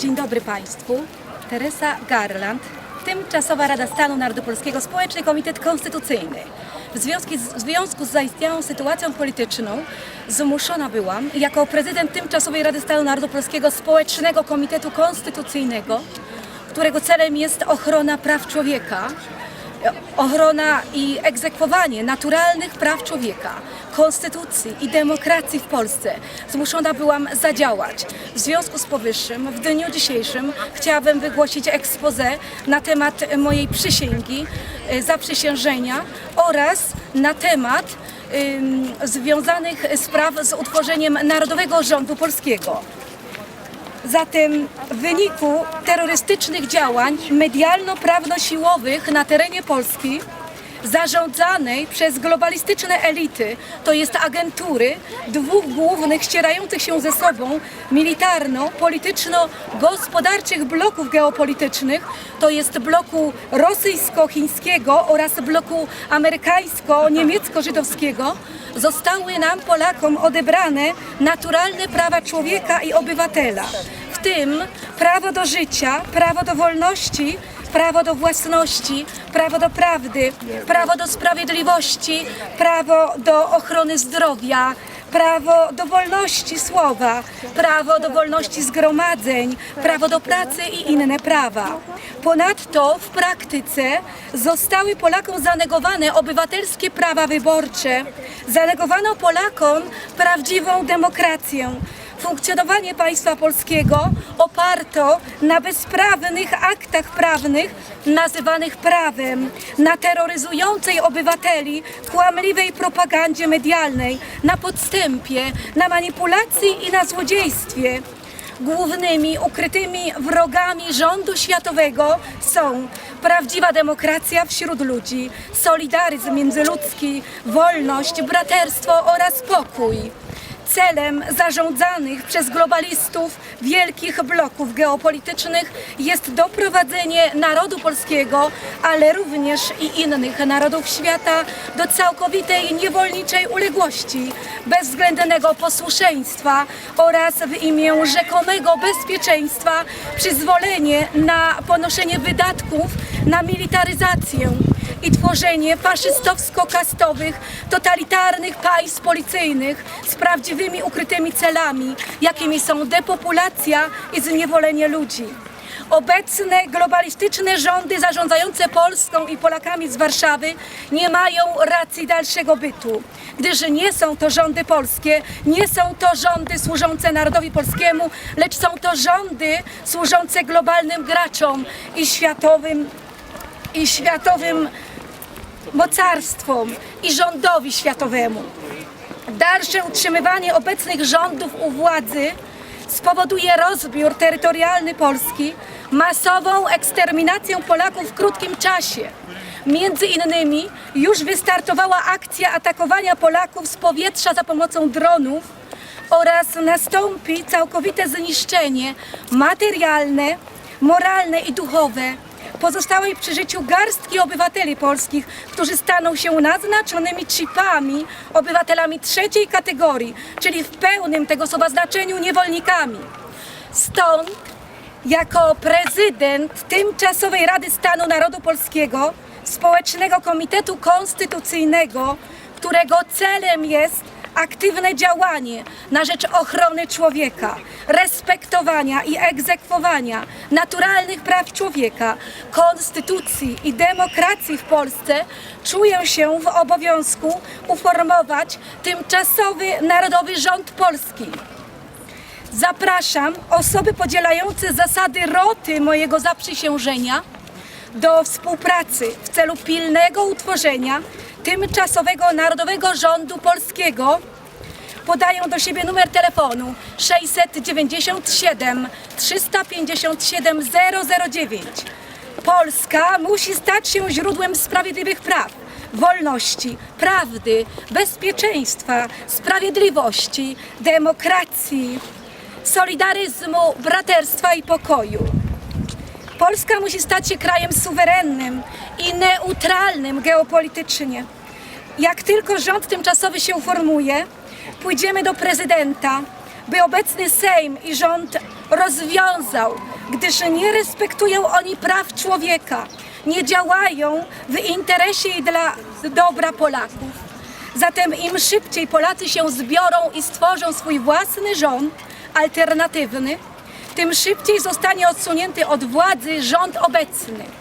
Dzień dobry Państwu. Teresa Garland, Tymczasowa Rada Stanu Narodopolskiego, Społeczny Komitet Konstytucyjny. W związku, z, w związku z zaistniałą sytuacją polityczną zmuszona byłam jako prezydent Tymczasowej Rady Stanu Narodopolskiego Społecznego Komitetu Konstytucyjnego, którego celem jest ochrona praw człowieka, ochrona i egzekwowanie naturalnych praw człowieka, konstytucji i demokracji w Polsce zmuszona byłam zadziałać. W związku z powyższym w dniu dzisiejszym chciałabym wygłosić expose na temat mojej przysięgi, y, zaprzysiężenia oraz na temat związanych spraw z utworzeniem Narodowego Rządu Polskiego. Zatem w wyniku terrorystycznych działań medialno-prawno-siłowych na terenie Polski zarządzanej przez globalistyczne elity, to jest agentury dwóch głównych ścierających się ze sobą militarno-polityczno-gospodarczych bloków geopolitycznych, to jest bloku rosyjsko-chińskiego oraz bloku amerykańsko-niemiecko-żydowskiego, zostały nam Polakom odebrane naturalne prawa człowieka i obywatela, w tym prawo do życia, prawo do wolności, prawo do własności, prawo do prawdy, prawo do sprawiedliwości, prawo do ochrony zdrowia, prawo do wolności słowa, prawo do wolności zgromadzeń, prawo do pracy i inne prawa. Ponadto w praktyce zostały Polakom zanegowane obywatelskie prawa wyborcze, zanegowano Polakom prawdziwą demokrację. Funkcjonowanie państwa polskiego oparto na bezprawnych aktach prawnych nazywanych prawem, na terroryzującej obywateli kłamliwej propagandzie medialnej, na podstępie, na manipulacji i na złodziejstwie. Głównymi ukrytymi wrogami rządu światowego są prawdziwa demokracja wśród ludzi, solidaryzm międzyludzki, wolność, braterstwo oraz pokój celem zarządzanych przez globalistów wielkich bloków geopolitycznych jest doprowadzenie narodu polskiego, ale również i innych narodów świata do całkowitej niewolniczej uległości, bezwzględnego posłuszeństwa oraz w imię rzekomego bezpieczeństwa przyzwolenie na ponoszenie wydatków na militaryzację i tworzenie faszystowsko-kastowych, totalitarnych państw policyjnych z prawdziwymi ukrytymi celami, jakimi są depopulacja i zniewolenie ludzi. Obecne globalistyczne rządy zarządzające Polską i Polakami z Warszawy nie mają racji dalszego bytu, gdyż nie są to rządy polskie, nie są to rządy służące narodowi polskiemu, lecz są to rządy służące globalnym graczom i światowym i światowym mocarstwom i rządowi światowemu. Dalsze utrzymywanie obecnych rządów u władzy spowoduje rozbiór terytorialny Polski, masową eksterminację Polaków w krótkim czasie. Między innymi już wystartowała akcja atakowania Polaków z powietrza za pomocą dronów oraz nastąpi całkowite zniszczenie materialne, moralne i duchowe pozostałej przy życiu garstki obywateli polskich, którzy staną się naznaczonymi chipami, obywatelami trzeciej kategorii, czyli w pełnym tego słowa znaczeniu niewolnikami. Stąd jako prezydent Tymczasowej Rady Stanu Narodu Polskiego, Społecznego Komitetu Konstytucyjnego, którego celem jest aktywne działanie na rzecz ochrony człowieka, respektowania i egzekwowania naturalnych praw człowieka, konstytucji i demokracji w Polsce, czuję się w obowiązku uformować tymczasowy Narodowy Rząd Polski. Zapraszam osoby podzielające zasady roty mojego zaprzysiężenia do współpracy w celu pilnego utworzenia tymczasowego Narodowego Rządu Polskiego. Podaję do siebie numer telefonu 697 357 009. Polska musi stać się źródłem sprawiedliwych praw, wolności, prawdy, bezpieczeństwa, sprawiedliwości, demokracji, solidaryzmu, braterstwa i pokoju. Polska musi stać się krajem suwerennym i neutralnym geopolitycznie. Jak tylko rząd tymczasowy się uformuje, pójdziemy do prezydenta, by obecny Sejm i rząd rozwiązał, gdyż nie respektują oni praw człowieka, nie działają w interesie i dla dobra Polaków. Zatem im szybciej Polacy się zbiorą i stworzą swój własny rząd alternatywny, tym szybciej zostanie odsunięty od władzy rząd obecny.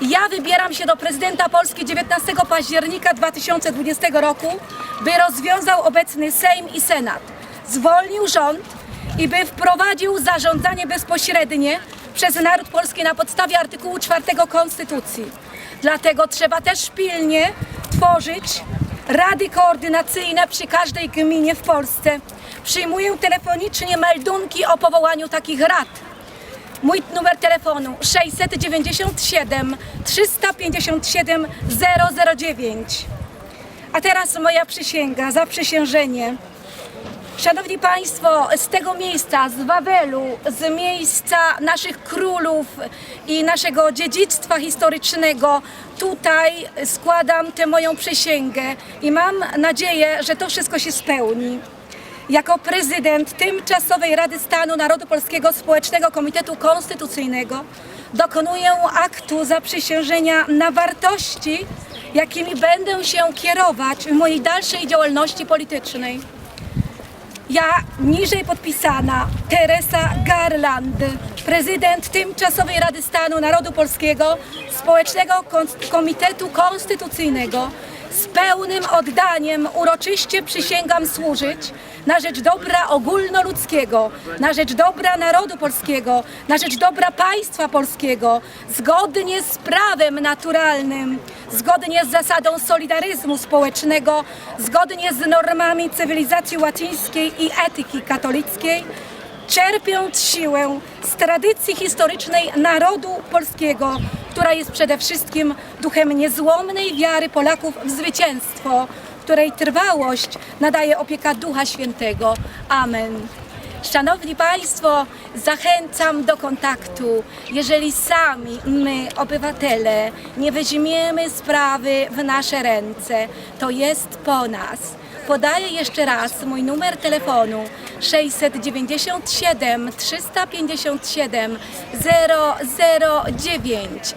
Ja wybieram się do prezydenta Polski 19 października 2020 roku, by rozwiązał obecny Sejm i Senat, zwolnił rząd i by wprowadził zarządzanie bezpośrednie przez naród polski na podstawie artykułu 4 Konstytucji. Dlatego trzeba też pilnie tworzyć rady koordynacyjne przy każdej gminie w Polsce. Przyjmuję telefonicznie meldunki o powołaniu takich rad. Mój numer telefonu 697 357 009. A teraz moja przysięga, zaprzysiężenie. Szanowni Państwo, z tego miejsca, z Wawelu, z miejsca naszych królów i naszego dziedzictwa historycznego, tutaj składam tę moją przysięgę i mam nadzieję, że to wszystko się spełni. Jako prezydent Tymczasowej Rady Stanu Narodu Polskiego Społecznego Komitetu Konstytucyjnego dokonuję aktu zaprzysiężenia na wartości, jakimi będę się kierować w mojej dalszej działalności politycznej. Ja, niżej podpisana, Teresa Garland, prezydent Tymczasowej Rady Stanu Narodu Polskiego Społecznego Komitetu Konstytucyjnego, z pełnym oddaniem uroczyście przysięgam służyć na rzecz dobra ogólnoludzkiego, na rzecz dobra narodu polskiego, na rzecz dobra państwa polskiego, zgodnie z prawem naturalnym, zgodnie z zasadą solidaryzmu społecznego, zgodnie z normami cywilizacji łacińskiej i etyki katolickiej, czerpiąc siłę z tradycji historycznej narodu polskiego, która jest przede wszystkim duchem niezłomnej wiary Polaków w zwycięstwo, której trwałość nadaje opieka Ducha Świętego. Amen. Szanowni Państwo, zachęcam do kontaktu. Jeżeli sami my, obywatele, nie weźmiemy sprawy w nasze ręce, to jest po nas. Podaję jeszcze raz mój numer telefonu 697 357 009.